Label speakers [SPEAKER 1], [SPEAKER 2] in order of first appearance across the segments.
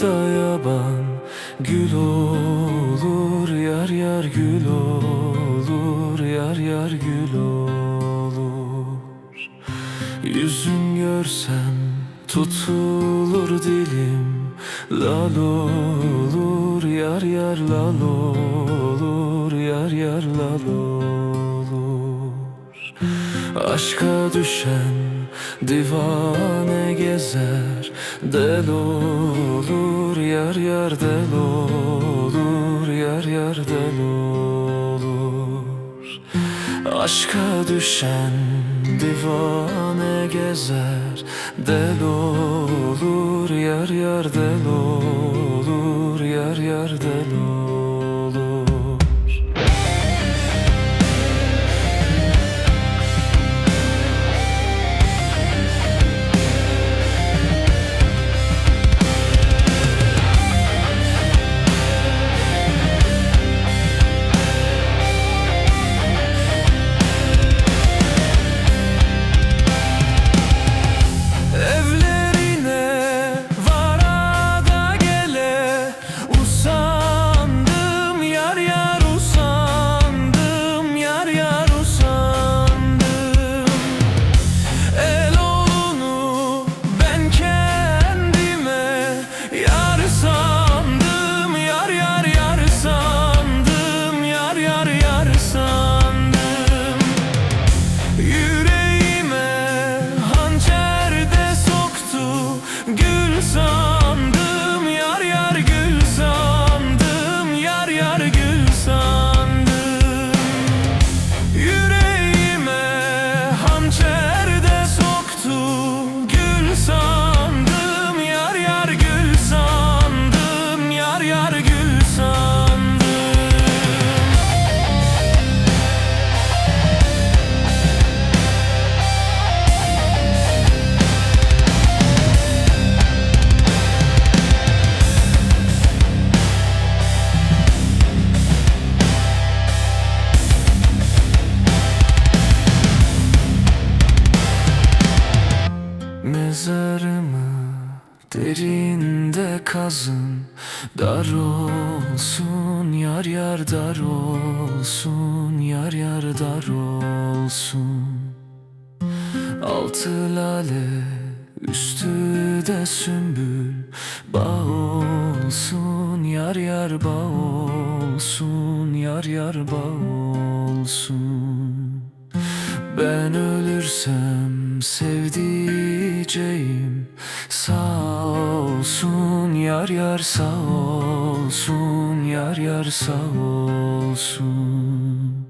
[SPEAKER 1] da yaban Gül olur yar yar gül olur Yar yar gül olur. Yüzün görsem tutulur dilim Lal olur yar yar lal olur Yar yar lal olur Aşka düşen divane gezer Del olur yar yar del olur Yar yar del olur. Aşka düşen divane gezer Del olur yar yar del olur change. Mezarımı derinde kazın. Dar olsun yar yar dar olsun Yar yar dar olsun. Altı lale üstü de sümbül. Bağ olsun yar yar bağ olsun Yar yar bağ olsun. Ben ölürsem sevdiceğim Sağ olsun yar yar sağ olsun Yar yar sağ olsun.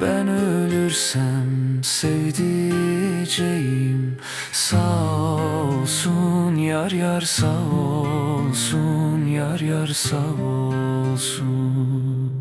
[SPEAKER 1] Ben ölürsem sevdiceğim. Sağ olsun yar yar sağ olsun Yar yar sağ olsun